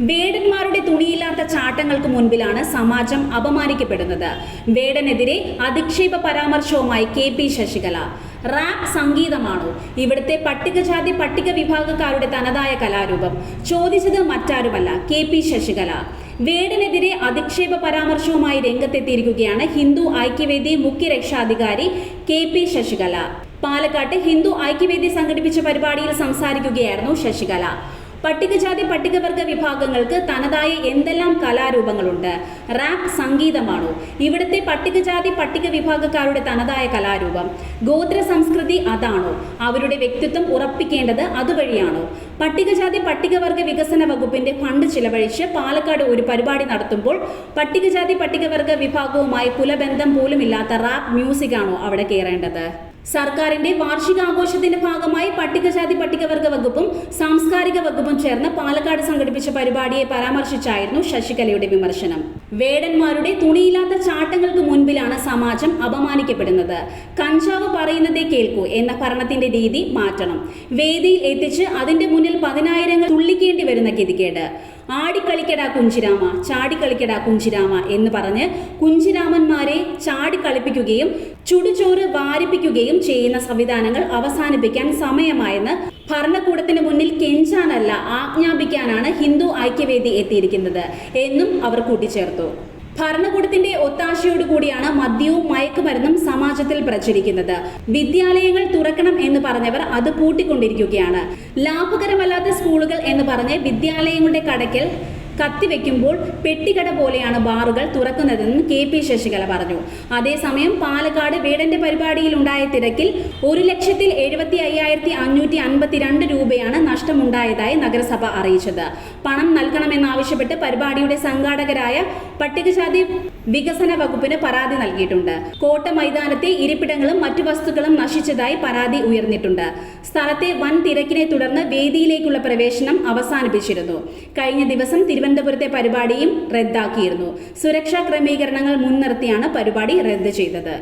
വേടന്മാരുടെ തുണിയില്ലാത്ത ചാട്ടങ്ങൾക്ക് മുൻപിലാണ് സമാജം അപമാനിക്കപ്പെടുന്നത്. വേടനെതിരെ അധിക്ഷേപ പരാമർശവുമായി കെ പി ശശികല. റാപ്പ് സംഗീതമാണോ? ഇവിടുത്തെ പട്ടികജാതി പട്ടിക വിഭാഗക്കാരുടെ തനതായ കലാരൂപം. ചോദിച്ചത് മറ്റാരുമല്ല കെ പി ശശികല. വേടനെതിരെ അധിക്ഷേപ പരാമർശവുമായി രംഗത്തെത്തിയിരിക്കുകയാണ് ഹിന്ദു ഐക്യവേദി മുഖ്യ രക്ഷാധികാരി കെ പി ശശികല. പാലക്കാട്ട് ഹിന്ദു ഐക്യവേദി സംഘടിപ്പിച്ച പരിപാടിയിൽ സംസാരിക്കുകയായിരുന്നു ശശികല. പട്ടികജാതി പട്ടികവർഗ വിഭാഗങ്ങൾക്ക് തനതായ എന്തെല്ലാം കലാരൂപങ്ങളുണ്ട്? റാപ്പ് സംഗീതമാണോ? ഇവിടുത്തെ പട്ടികജാതി പട്ടിക വിഭാഗക്കാരുടെ തനതായ കലാരൂപം. ഗോത്ര സംസ്കൃതി അതാണോ? അവരുടെ വ്യക്തിത്വം ഉറപ്പിക്കേണ്ടത് അതുവഴിയാണോ? പട്ടികജാതി പട്ടികവർഗ വികസന വകുപ്പിന്റെ ഫണ്ട് ചിലവഴിച്ച് പാലക്കാട് ഒരു പരിപാടി നടത്തുമ്പോൾ പട്ടികജാതി പട്ടികവർഗ വിഭാഗവുമായി കുലബന്ധം പോലുമില്ലാത്ത റാപ്പ് മ്യൂസിക് ആണോ അവിടെ കയറേണ്ടത് സർക്കാരിന്റെ വാർഷികാഘോഷത്തിന്റെ ഭാഗമായി പട്ടികജാതി പട്ടികവർഗ വകുപ്പും സാംസ്കാരിക വകുപ്പും ചേർന്ന് പാലക്കാട് സംഘടിപ്പിച്ച പരിപാടിയെ പരാമർശിച്ചായിരുന്നു ശശികലയുടെ വിമർശനം. വേടന്മാരുടെ തുണിയില്ലാത്ത ചാട്ടങ്ങൾക്ക് മുൻപിലാണ് സമാജം അപമാനിക്കപ്പെടുന്നത്. കഞ്ചാവ് പറയുന്നതേ കേൾക്കൂ എന്ന ഭരണത്തിന്റെ രീതി മാറ്റണം. വേദിയിൽ എത്തിച്ച് അതിന്റെ മുന്നിൽ പതിനായിരങ്ങൾ തുള്ളിക്കേണ്ടി വരുന്ന ഗതികേട്. ആടിക്കളിക്കടാ കുഞ്ചിരാമ ചാടിക്കളിക്കടാ കുഞ്ചിരാമ എന്ന് പറഞ്ഞ് കുഞ്ചിരാമന്മാരെ ചാടിക്കളിപ്പിക്കുകയും ചുടുചോറ് വാരിപ്പിക്കുകയും ചെയ്യുന്ന സംവിധാനങ്ങൾ അവസാനിപ്പിക്കാൻ സമയമായെന്ന് ഭരണകൂടത്തിന് മുന്നിൽ കെഞ്ചാനല്ല ആജ്ഞാപിക്കാനാണ് ഹിന്ദു ഐക്യവേദി എത്തിയിരിക്കുന്നത് എന്നും അവർ കൂട്ടിച്ചേർത്തു. ഭരണകൂടത്തിന്റെ ഒത്താശയോടുകൂടിയാണ് മദ്യവും മയക്കുമരുന്നും സമാജത്തിൽ പ്രചരിക്കുന്നത്. വിദ്യാലയങ്ങൾ തുറക്കണം എന്ന് പറഞ്ഞവർ അത് പൂട്ടിക്കൊണ്ടിരിക്കുകയാണ്. ലാഭകരമല്ലാത്ത സ്കൂളുകൾ എന്ന് പറഞ്ഞ് വിദ്യാലയങ്ങളുടെ കടയ്ക്കൽ കത്തിവെക്കുമ്പോൾ പെട്ടിക്കട പോലെയാണ് ബാറുകൾ തുറക്കുന്നതെന്ന് കെ പി ശശികല പറഞ്ഞു. അതേസമയം പാലക്കാട് വീടന്റെ പരിപാടിയിൽ ഉണ്ടായ തിരക്കിൽ ഒരു ലക്ഷത്തിൽ എഴുപത്തി അയ്യായിരത്തി അഞ്ഞൂറ്റി അൻപത്തിരണ്ട് രൂപയാണ് നഷ്ടമുണ്ടായതായി നഗരസഭ അറിയിച്ചത്. പണം നൽകണമെന്നാവശ്യപ്പെട്ട് പരിപാടിയുടെ സംഘാടകരായ പട്ടികജാതി വികസന വകുപ്പിന് പരാതി നൽകിയിട്ടുണ്ട്. കോട്ട മൈതാനത്തെ ഇരിപ്പിടങ്ങളും മറ്റു വസ്തുക്കളും നശിച്ചതായി പരാതി ഉയർന്നിട്ടുണ്ട്. സ്ഥലത്തെ വൻ തിരക്കിനെ തുടർന്ന് വേദിയിലേക്കുള്ള പ്രവേശനം അവസാനിപ്പിച്ചിരുന്നു. കഴിഞ്ഞ ദിവസം തിരുവനന്തപുരത്തെ പരിപാടിയും റദ്ദാക്കിയിരുന്നു. സുരക്ഷാ ക്രമീകരണങ്ങൾ മുൻനിർത്തിയാണ് പരിപാടി റദ്ദ് ചെയ്തത്.